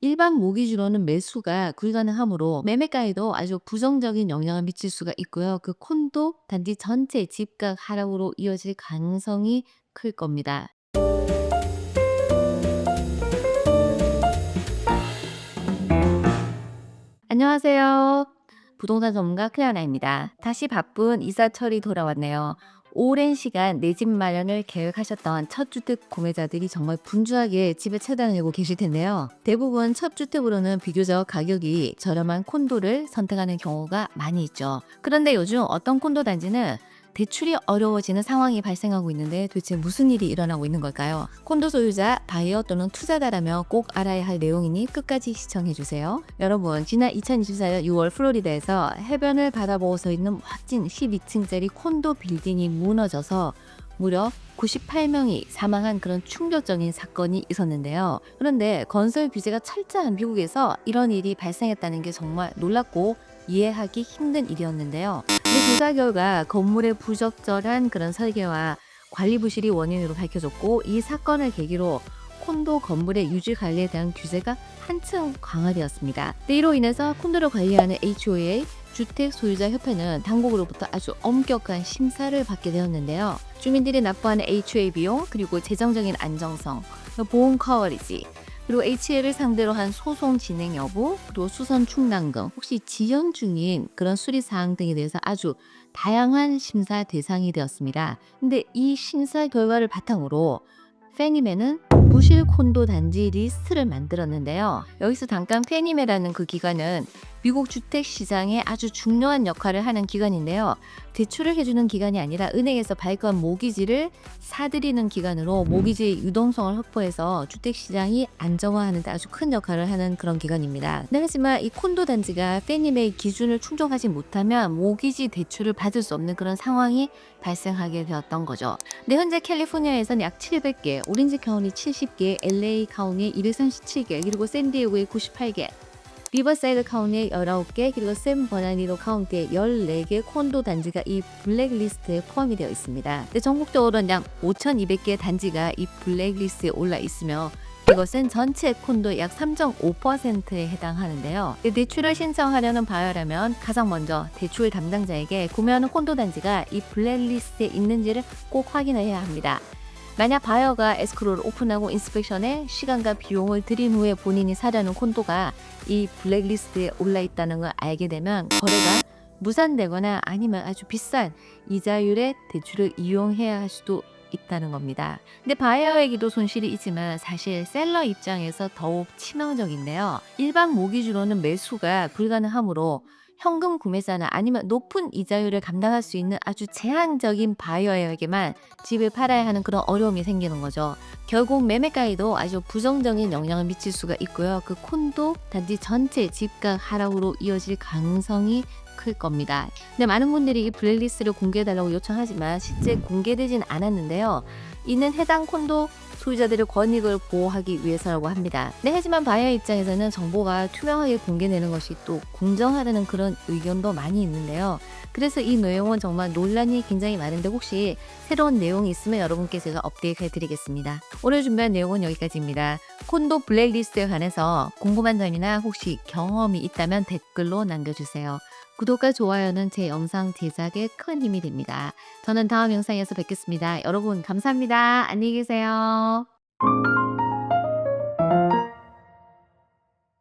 일반 모기지로는 매수가 불가능하므로 매매가에도 아주 부정적인 영향을 미칠 수가 있고요. 그 콘도 단지 전체 집값 하락으로 이어질 가능성이 클 겁니다. 안녕하세요. 부동산 전문가 클레어나입니다. 다시 바쁜 이사 철이 돌아왔네요. 오랜 시간 내 집 마련을 계획하셨던 첫 주택 구매자들이 정말 분주하게 집에 찾아내고 계실 텐데요. 대부분 첫 주택으로는 비교적 가격이 저렴한 콘도를 선택하는 경우가 많이 있죠. 그런데 요즘 어떤 콘도 단지는 대출이 어려워지는 상황이 발생하고 있는데 도대체 무슨 일이 일어나고 있는 걸까요? 콘도 소유자, 바이어 또는 투자자라면 꼭 알아야 할 내용이니 끝까지 시청해 주세요. 여러분, 지난 2024년 6월 플로리다에서 해변을 바라보고 서 있는 멋진 12층짜리 콘도 빌딩이 무너져서 무려 98명이 사망한 그런 충격적인 사건이 있었는데요. 그런데 건설 규제가 철저한 미국에서 이런 일이 발생했다는 게 정말 놀랍고 이해하기 힘든 일이었는데요. 근데 조사 결과 건물의 부적절한 그런 설계와 관리 부실이 원인으로 밝혀졌고 이 사건을 계기로 콘도 건물의 유지 관리에 대한 규제가 한층 강화되었습니다. 근데 이로 인해서 콘도를 관리하는 HOA 주택 소유자 협회는 당국으로부터 아주 엄격한 심사를 받게 되었는데요. 주민들이 납부하는 HOA 비용 그리고 재정적인 안정성, 보험 커버리지 그리고 HL을 상대로 한 소송 진행 여부, 그리고 수선 충당금, 혹시 지연 중인 그런 수리 사항 등에 대해서 아주 다양한 심사 대상이 되었습니다. 근데 이 심사 결과를 바탕으로 페니메는 부실 콘도 단지 리스트를 만들었는데요. 여기서 잠깐 페니메라는 그 기관은 미국 주택 시장에 아주 중요한 역할을 하는 기관인데요. 대출을 해주는 기관이 아니라 은행에서 발행한 모기지를 사들이는 기관으로 모기지의 유동성을 확보해서 주택 시장이 안정화하는 데 아주 큰 역할을 하는 그런 기관입니다. 네, 하지만 이 콘도 단지가 페니메의 기준을 충족하지 못하면 모기지 대출을 받을 수 없는 그런 상황이 발생하게 되었던 거죠. 네, 현재 캘리포니아에서는 약 700개, 오렌지 카운티 70개, LA 카운티 237개, 그리고 샌디에고에 98개, 리버사이드 카운티에 19개, 그리고 샘 버나니로 카운티에 14개 콘도 단지가 이 블랙리스트에 포함이 되어 있습니다. 근데 전국적으로는 약 5,200개 단지가 이 블랙리스트에 올라 있으며 이것은 전체 콘도 약 3.5%에 해당하는데요. 대출을 신청하려는 바이어라면 가장 먼저 대출 담당자에게 구매하는 콘도 단지가 이 블랙리스트에 있는지를 꼭 확인해야 합니다. 만약 바이어가 에스크로를 오픈하고 인스펙션에 시간과 비용을 들인 후에 본인이 사려는 콘도가 이 블랙리스트에 올라 있다는 걸 알게 되면 거래가 무산되거나 아니면 아주 비싼 이자율의 대출을 이용해야 할 수도 있다는 겁니다. 근데 바이어에게도 손실이 있지만 사실 셀러 입장에서 더욱 치명적인데요. 일반 모기지로는 매수가 불가능하므로 현금 구매자나 아니면 높은 이자율을 감당할 수 있는 아주 제한적인 바이어에게만 집을 팔아야 하는 그런 어려움이 생기는 거죠. 결국 매매가에도 아주 부정적인 영향을 미칠 수가 있고요. 그 콘도 단지 전체 집값 하락으로 이어질 가능성이 클 겁니다. 근데 많은 분들이 이 블랙리스트를 공개해달라고 요청하지만 실제 공개되진 않았는데요. 이는 해당 콘도 소유자들의 권익을 보호하기 위해서라고 합니다. 네, 하지만 바이어 입장에서는 정보가 투명하게 공개되는 것이 또 공정하다는 그런 의견도 많이 있는데요. 그래서 이 내용은 정말 논란이 굉장히 많은데 혹시 새로운 내용이 있으면 여러분께 제가 업데이트 해 드리겠습니다. 오늘 준비한 내용은 여기까지입니다. 콘도 블랙리스트에 관해서 궁금한 점이나 혹시 경험이 있다면 댓글로 남겨주세요. 구독과 좋아요는 제 영상 제작에 큰 힘이 됩니다. 저는 다음 영상에서 뵙겠습니다. 여러분 감사합니다. 안녕히 계세요.